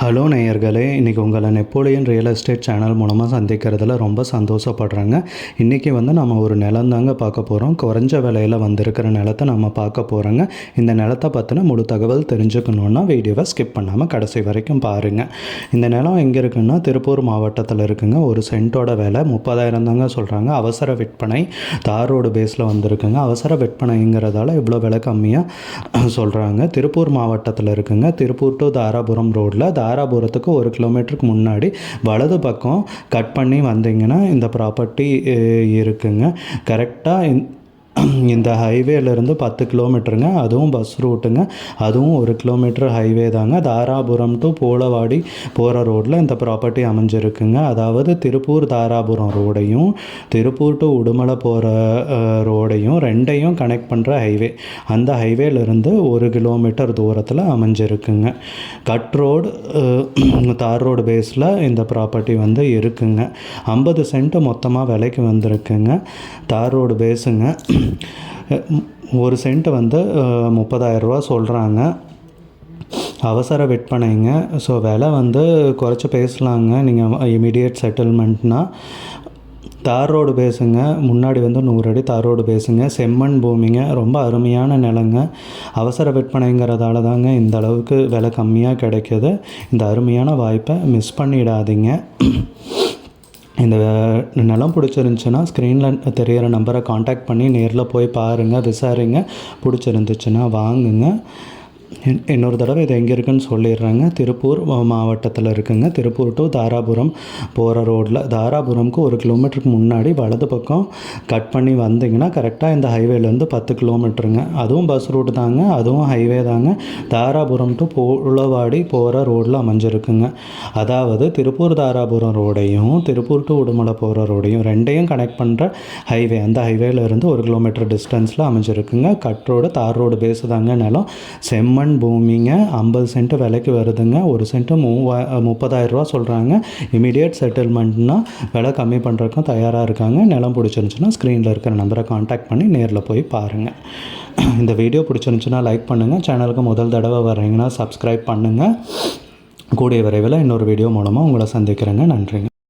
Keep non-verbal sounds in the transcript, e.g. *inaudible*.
Hello நேயர்களே இன்றைக்கி உங்களை நெப்போலியன் ரியல் எஸ்டேட் சேனல் மூலமாக சந்திக்கிறதுல ரொம்ப சந்தோஷப்படுறேங்க. இன்றைக்கி வந்து நம்ம ஒரு நிலம் தாங்க பார்க்க போகிறோம் குறைஞ்ச விலையில் வந்திருக்கிற நிலத்தை நம்ம பார்க்க போகிறோங்க இந்த நிலத்தை பற்றின முழு தகவல் தெரிஞ்சுக்கணுன்னா வீடியோவை ஸ்கிப் பண்ணாமல் கடைசி வரைக்கும் பாருங்கள் இந்த நிலம் எங்கே இருக்குன்னா திருப்பூர் மாவட்டத்தில் இருக்குங்க. ஒரு சென்ட்டோட விலை முப்பதாயிரம் தாங்க சொல்கிறாங்க அவசர விற்பனை தார் ரோடு பேஸில் வந்திருக்குங்க. அவசர விற்பனைங்கிறதால இவ்வளோ விலை கம்மியாக சொல்கிறாங்க திருப்பூர் மாவட்டத்தில் இருக்குங்க. திருப்பூர் டு தாராபுரம் ரோட்டில் தாராபுரத்துக்கு ஒரு கிலோமீட்டருக்கு முன்னாடி வலது பக்கம் கட் பண்ணி வந்தீங்கன்னா இந்த ப்ராப்பர்ட்டி இருக்குங்க. கரெக்டாக *clears throat* இந்த ஹைவேலேருந்து பத்து கிலோமீட்டருங்க அதுவும் பஸ் ரூட்டுங்க அதுவும் ஒரு கிலோமீட்டர் ஹைவே தாங்க. தாராபுரம் டு போலவாடி போகிற ரோட்டில் இந்த ப்ராப்பர்ட்டி அமைஞ்சிருக்குங்க. அதாவது திருப்பூர் தாராபுரம் ரோடையும் திருப்பூர் டு உடுமலை போகிற ரோடையும் ரெண்டையும் கனெக்ட் பண்ணுற ஹைவே அந்த ஹைவேலேருந்து ஒரு கிலோமீட்டர் தூரத்தில் அமைஞ்சிருக்குங்க. கட் ரோடு *clears throat* தார் ரோடு பேஸில் இந்த ப்ராப்பர்ட்டி வந்து இருக்குங்க. ஐம்பது சென்ட் மொத்தமாக விலைக்கு வந்திருக்குங்க. தார் ரோடு பேஸுங்க ஒரு சென்ட் வந்து முப்பதாயிரரூவா சொல்கிறாங்க அவசர விற்பனைங்க. ஸோ விலை வந்து குறைச்சி பேசலாங்க. நீங்கள் இமீடியட் செட்டில்மெண்ட்னா தார் ரோடு பேசுங்க. முன்னாடி வந்து நூறு அடி தார் ரோடு பேசுங்க. செம்மண் பூமிங்க. ரொம்ப அருமையான நிலங்க. அவசர விற்பனைங்கிறதால தாங்க இந்த அளவுக்கு விலை கம்மியாக கிடைக்கிது. இந்த அருமையான வாய்ப்பை மிஸ் பண்ணிடாதீங்க. இந்த நிலம் பிடிச்சிருந்துச்சின்னா ஸ்க்ரீனில் தெரிகிற நம்பரை காண்டாக்ட் பண்ணி நேரில் போய் பாருங்கள் விசாரிங்க. பிடிச்சிருந்துச்சுன்னா வாங்குங்க. இன்னொரு தடவை இது எங்கே இருக்குன்னு சொல்லிடுறேங்க. திருப்பூர் மாவட்டத்தில் இருக்குங்க. திருப்பூர் டு தாராபுரம் போகிற ரோட்டில் தாராபுரம்க்கு ஒரு கிலோமீட்டருக்கு முன்னாடி வலது பக்கம் கட் பண்ணி வந்தீங்கன்னா கரெக்டாக இந்த ஹைவேலேருந்து பத்து கிலோமீட்டருங்க. அதுவும் பஸ் ரூட் தாங்க அதுவும் ஹைவே தாங்க. தாராபுரம் டு போலவாடி போகிற ரோட்டில் அமைஞ்சிருக்குங்க. அதாவது திருப்பூர் தாராபுரம் ரோடையும் திருப்பூர் டு உடுமலை போகிற ரோடையும் ரெண்டையும் கனெக்ட் பண்ணுற ஹைவே அந்த ஹைவேலேருந்து ஒரு கிலோமீட்டர் டிஸ்டன்ஸில் அமைஞ்சிருக்குங்க. கட் ரோடு தார் ரோடு பேசுதாங்க நிலம். செம்மண் பூமிங்க ஐம்பது சென்ட் விலைக்கு வருதுங்க. ஒரு சென்ட்டு மூவா முப்பதாயிரரூவா சொல்கிறாங்க இமீடியட் செட்டில்மெண்ட்னா விலை கம்மி பண்ணுறதுக்கும் தயாராக இருக்காங்க. நிலம் பிடிச்சிருந்துச்சுன்னா ஸ்க்ரீனில் இருக்கிற நம்பரை காண்டாக்ட் பண்ணி நேரில் போய் பாருங்கள் இந்த வீடியோ பிடிச்சிருந்துச்சுன்னா லைக் பண்ணுங்கள் சேனலுக்கு முதல் தடவை வர்றீங்கன்னா சப்ஸ்கிரைப் பண்ணுங்கள் கூடிய விரைவில் இன்னொரு வீடியோ மூலமாக உங்களை சந்திக்கிறேங்க. நன்றிங்க.